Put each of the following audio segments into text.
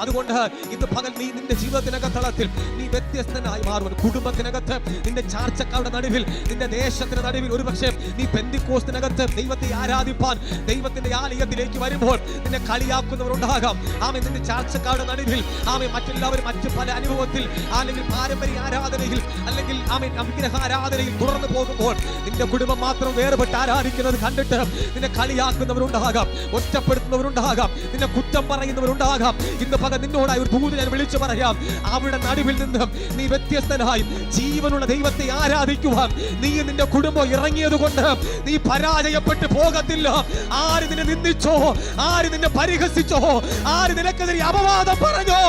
അതുകൊണ്ട് ഇന്ന് പകൽ നീ നിന്റെ ജീവിതത്തിനകത്തളത്തിൽ നീ വ്യത്യസ്തനായി മാറുവാൻ കുടുംബത്തിനകത്ത് നിന്റെ ചാർച്ചക്കാരുടെ നടുവിൽ നിന്റെ ദേശത്തിന് നടുവിൽ ഒരുപക്ഷെ നീ പെന്തിക്കോസ്തിനകത്ത് ദൈവത്തെ ആരാധിപ്പാൻ ദൈവത്തിന്റെ ആലയത്തിലേക്ക് വരുമ്പോൾ നിന്നെ കളിയാക്കുന്നവരുണ്ടാകാം. ആമെ നിന്റെ ചാർച്ചക്കാരുടെ നടുവിൽ ആമെ മറ്റെല്ലാവരും മറ്റു പല അനുഭവത്തിൽ അല്ലെങ്കിൽ പാരമ്പര്യ ആരാധനയിൽ അല്ലെങ്കിൽ ആമെ വിഗ്രഹ ആരാധനയിൽ തുടർന്നു പോകുമ്പോൾ നിന്റെ കുടുംബം മാത്രം വേർപെട്ട് ആരാധിക്കുന്നത് കണ്ടിട്ട് നിന്നെ കളിയാക്കുന്നവരുണ്ടാകാം ഒറ്റപ്പെടുത്തുന്നവരുണ്ടാകാം നിന്നെ കുറ്റം പറയുന്നവരുണ്ടാകാം. ഇന്ന് പക നിന്നോടായി ഒരു ഭൂതി ഞാൻ വിളിച്ചു പറയാം. അവിടെ നടുവിൽ നിന്ന് നീ വ്യത്യസ്തനായി ജീവനുള്ള ദൈവത്തെ ആരാധിക്കുവാൻ നീ നിന്റെ കുടുംബം ഇറങ്ങിയത് കൊണ്ട് നീ പരാജയപ്പെട്ടു പോകത്തില്ല. ആര് നിന്നെ നിന്ദിച്ചോ? ആര് നിന്നെ പരിഹസിച്ചോ? ആര് നിനക്കെതിരെ അപവാദം പറഞ്ഞോ?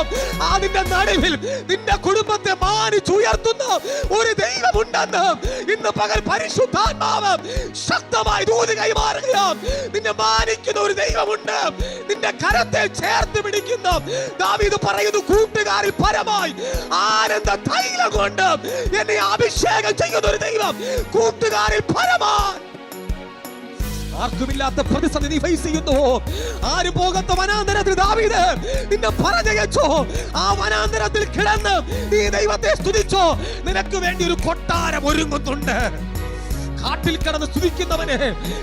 അതിന്റെ നടുവിൽ നിന്റെ കുടുംബത്തെ മാനിച്ചുയർത്തുന്ന ഒരു ദൈവമുണ്ടെന്ന് ഇന്ന് പകൽ പരിശുദ്ധാത്മാവ് ശക്തമായി ദൂത് കൈമാറുകയാണ്. നിന്നെ മാനിക്കുന്ന ഒരു ദൈവമുണ്ട്. നിന്റെ കരത്തെ ചേർത്ത് പിടിക്കുന്ന ദാവീദ് പറയുന്നു കൂട്ടുകാരിൽ പരമായി ആനന്ദ തൈലം കൊണ്ട് എന്നെ അഭിഷേകം ചെയ്യുന്ന ഒരു ദൈവം കൂട്ടുകാരിൽ പരമായി. ആർക്കുമില്ലാത്ത പ്രതിസന്ധി നീ ഫേസ് ചെയ്യുന്നു. ആരും പോകാത്ത വനാന്തരത്തിൽ ദാവീദ് നിന്നെ പറഞ്ഞയച്ചോ ആ വനാന്തരത്തിൽ കിടന്ന് നീ ദൈവത്തെ സ്തുതിച്ചോ. നിനക്ക് വേണ്ടി ഒരു കൊട്ടാരം ഒരുങ്ങുന്നുണ്ട്. കാട്ടിൽ കിടന്ന് സ്തുതിക്കുന്നവനെ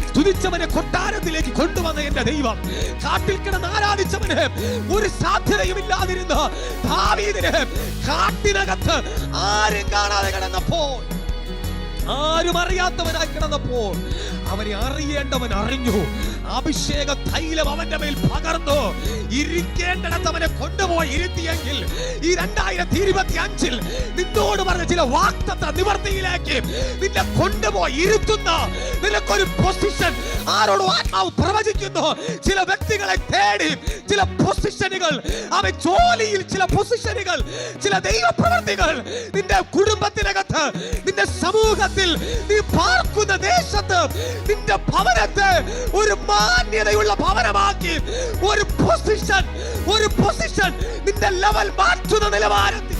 സ്തുതിച്ചവനെ കൊട്ടാരത്തിലേക്ക് കൊണ്ടുവന്ന എന്റെ ദൈവം. കാട്ടിൽ കിടന്ന് ആരാധിച്ചവന് ഒരു സാധ്യതയും ഇല്ലാതിരുന്ന ദാവീദിന് കാട്ടിനകത്ത് ആരും കാണാതെ കിടന്നപ്പോൾ ആരും അറിയാത്തവനായി കിടന്നപ്പോൾ അവനെ അറിയേണ്ടവൻ അറിഞ്ഞു. അഭിഷേക തൈലം അവന്റെ മേൽ പകർന്നു. ഇരിക്കേണ്ടിടത്ത് അവനെ കൊണ്ടുപോയി ഇരുത്തിയെങ്കിൽ ഈ രണ്ടായിരത്തി ഇരുപത്തി അഞ്ചിൽ നിന്നോട് പറഞ്ഞ ചില വാക്തത്വ നിവർത്തിയിലേക്ക് നിന്നെ കൊണ്ടുപോയി ഇരുത്തുന്ന നിനക്കൊരു പൊസിഷൻ ആരോടും ആത്മാവ് പ്രവചിക്കുന്നു. ചില വ്യക്തികളെ തേടി ചില പൊസിഷനുകൾ അവ ജോലിയിൽ ചില പൊസിഷനുകൾ ചില ദൈവപ്രവർത്തികൾ നിന്റെ കുടുംബത്തിനകത്ത് നിന്റെ സമൂഹത്തിൽ നീ പാർക്കുന്ന ദേശത്ത് നിന്റെ ഭവനത്തെ ഒരു മാന്യതയുള്ള ഭവനമാക്കി ഒരു പൊസിഷൻ ഒരു പൊസിഷൻ നിന്റെ ലെവൽ മാറ്റുന്ന നിലവാരത്തിൽ